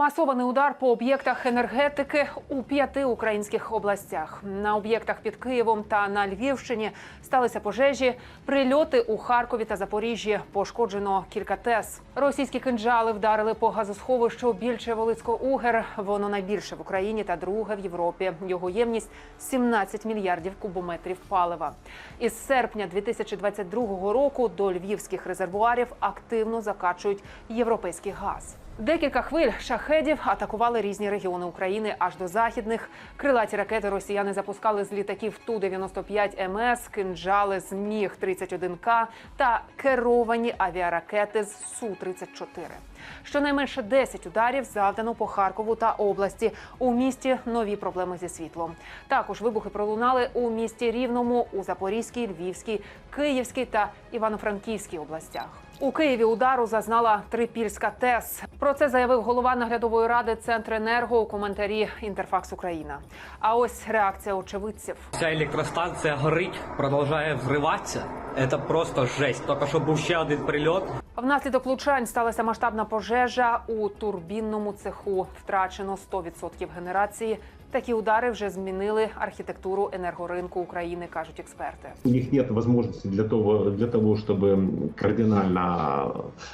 Масований удар по об'єктах енергетики у п'яти українських областях. На об'єктах під Києвом та на Львівщині сталися пожежі. Прильоти у Харкові та Запоріжжі пошкоджено кілька тес. Російські кинджали вдарили по газосховищу більше Волицько-Угер. Воно найбільше в Україні та друге в Європі. Його ємність 17 мільярдів кубометрів палива. Із серпня 2022 року до львівських резервуарів активно закачують європейський газ. Декілька хвиль шахедів атакували різні регіони України аж до західних. Крилаті ракети росіяни запускали з літаків ту 95 МС, кинджали з міг 31 к та керовані авіаракети з су 34 Щонайменше 10 ударів завдано по Харкову та області. У місті нові проблеми зі світлом. Також вибухи пролунали у місті Рівному, у Запорізькій, Львівській, Київській та Івано-Франківській областях. У Києві удару зазнала Трипільська ТЕС. Про це заявив голова наглядової ради Центренерго у коментарі Інтерфакс Україна. А ось реакція очевидців. Вся електростанція горить, продовжує взриватися. Це просто жесть. Тільки що був ще один прильот. Внаслідок влучань сталася масштабна пожежа у турбінному цеху. Втрачено 100% генерації. Такі удари вже змінили архітектуру енергоринку України, кажуть експерти. У них нет возможности для того, для того, чтобы кардинально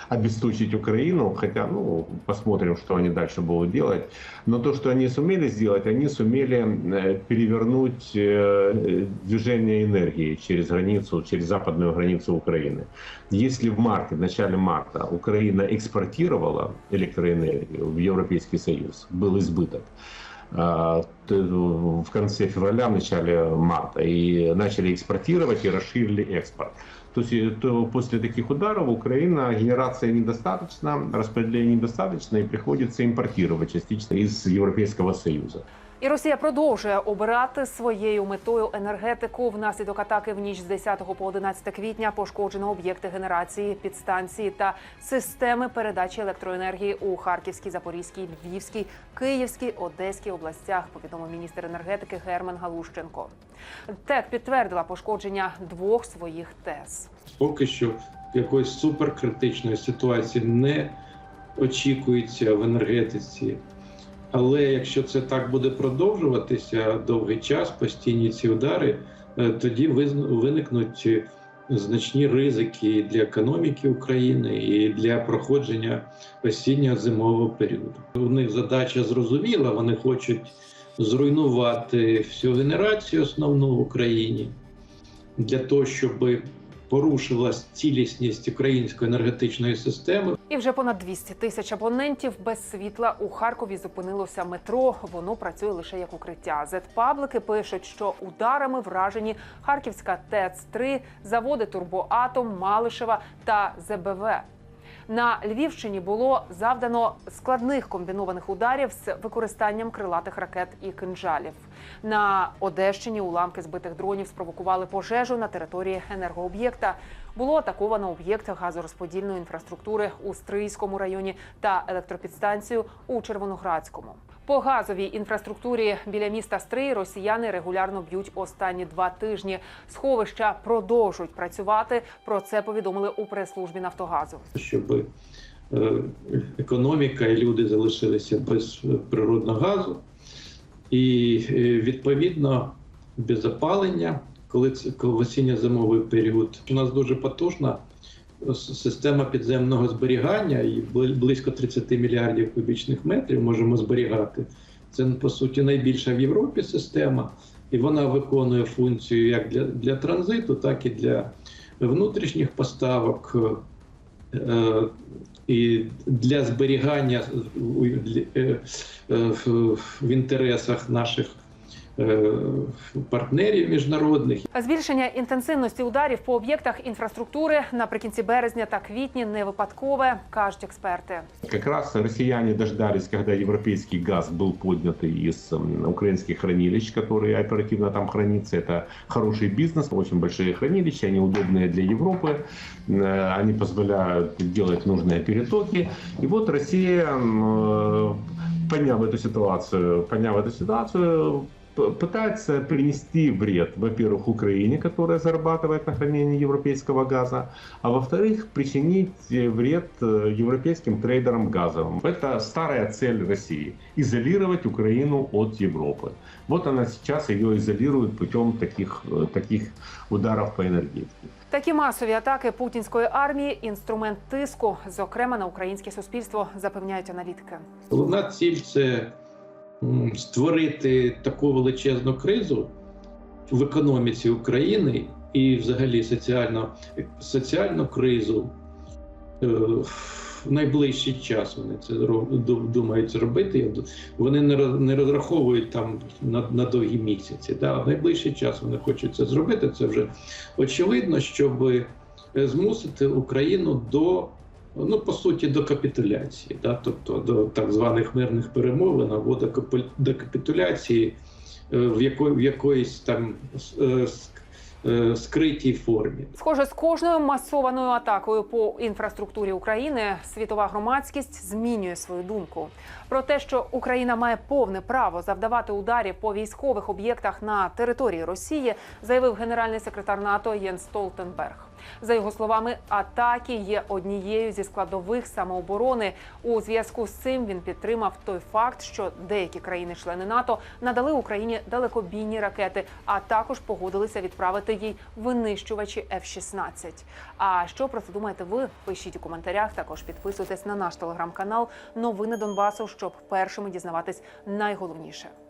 обесточить Украину, хотя, ну, посмотрим, что они дальше будут делать. Но то, что они сумели сделать, они сумели э, перевернуть э, движение энергии через границу, через западную границу Украины. Если в марте, в начале марта Украина экспортировала электроэнергию в Европейский Союз, был избыток, а, т- в конце февраля, в начале марта, и начали экспортировать и расширили экспорт. То есть э, то после таких ударов Украина генерация недостаточно, распределения недостаточно, и приходится импортировать частично из Европейского Союза. І Росія продовжує обирати своєю метою енергетику. Внаслідок атаки в ніч з 10 по 11 квітня пошкоджено об'єкти генерації, підстанції та системи передачі електроенергії у Харківській, Запорізькій, Львівській, Київській, Одеській областях. Повідомив міністр енергетики Герман Галущенко. ТЕК підтвердила пошкодження двох своїх ТЕС. Поки що якоїсь суперкритичної ситуації не очікується в енергетиці. Але якщо це так буде продовжуватися довгий час, постійні ці удари, е, тоді виникнуть е, значні ризики для економіки України і для проходження осінньо зимового періоду. У них задача зрозуміла, вони хочуть зруйнувати всю генерацію основну в Україні для того, щоб порушилась цілісність української енергетичної системи. І вже понад 200 тисяч абонентів без світла у Харкові зупинилося метро. Воно працює лише як укриття. Зетпаблики пишуть, що ударами вражені Харківська ТЕЦ-3, заводи Турбоатом, Малишева та ЗБВ. На Львівщині було завдано складних комбінованих ударів з використанням крилатих ракет і кинджалів. На Одещині уламки збитих дронів спровокували пожежу на території енергооб'єкта. Було атаковано об'єкт газорозподільної інфраструктури у Стрийському районі та електропідстанцію у Червоноградському. По газовій інфраструктурі біля міста Стрий росіяни регулярно б'ють останні два тижні. Сховища продовжують працювати. Про це повідомили у прес-службі Нафтогазу. щоб е, економіка і люди залишилися без природного газу, і е, відповідно без опалення, коли це коли в осінньо-зимовий період. У нас дуже потужна система підземного зберігання, і близько 30 мільярдів кубічних метрів можемо зберігати. Це по суті найбільша в Європі система, і вона виконує функцію як для, для транзиту, так і для внутрішніх поставок. Е, і для зберігання е, е, в інтересах наших партнерів міжнародних Збільшення інтенсивності ударів по об'єктах інфраструктури наприкінці березня та квітні не випадкове, кажуть експерти. Как раз россияне дождались, когда европейский газ был поднят из м, украинских хранилищ, которые оперативно там хранится. Это хороший бизнес, очень большие хранилища, они удобные для Европы, э, они позволяют делать нужные перетоки. И вот Россия, м, э, поняв эту ситуацию, поняв эту ситуацию, п- пытается принести вред, во-первых, Украине, которая зарабатывает на хранении европейского газа, а во-вторых, причинить э, вред э, европейским трейдерам газовым. Это старая цель России – изолировать Украину от Европы. Вот она сейчас ее изолирует путем таких, э, таких ударов по энергетике. Такі масові атаки путінської армії інструмент тиску, зокрема на українське суспільство, запевняють аналітики. Головна ціль це м, створити таку величезну кризу в економіці України і, взагалі, соціально, соціальну кризу. Е, В найближчий час вони це думають зробити. Вони не розраховують там на, на довгі місяці. Да? В найближчий час вони хочуть це зробити. Це вже очевидно, щоб е, змусити Україну до ну по суті до капітуляції, да, тобто до так званих мирних перемовин або до капі- до капітуляції е, в якої в якоїсь там е, е, скритій формі. Схоже, з кожною масованою атакою по інфраструктурі України світова громадськість змінює свою думку про те, що Україна має повне право завдавати ударів по військових об'єктах на території Росії, заявив генеральний секретар НАТО Єнс Столтенберг. За його словами, атаки є однією зі складових самооборони. У зв'язку з цим він підтримав той факт, що деякі країни-члени НАТО надали Україні далекобійні ракети, а також погодилися відправити їй винищувачі F-16. А що про це думаєте ви? Пишіть у коментарях. Також підписуйтесь на наш телеграм-канал Новини Донбасу, щоб першими дізнаватись найголовніше.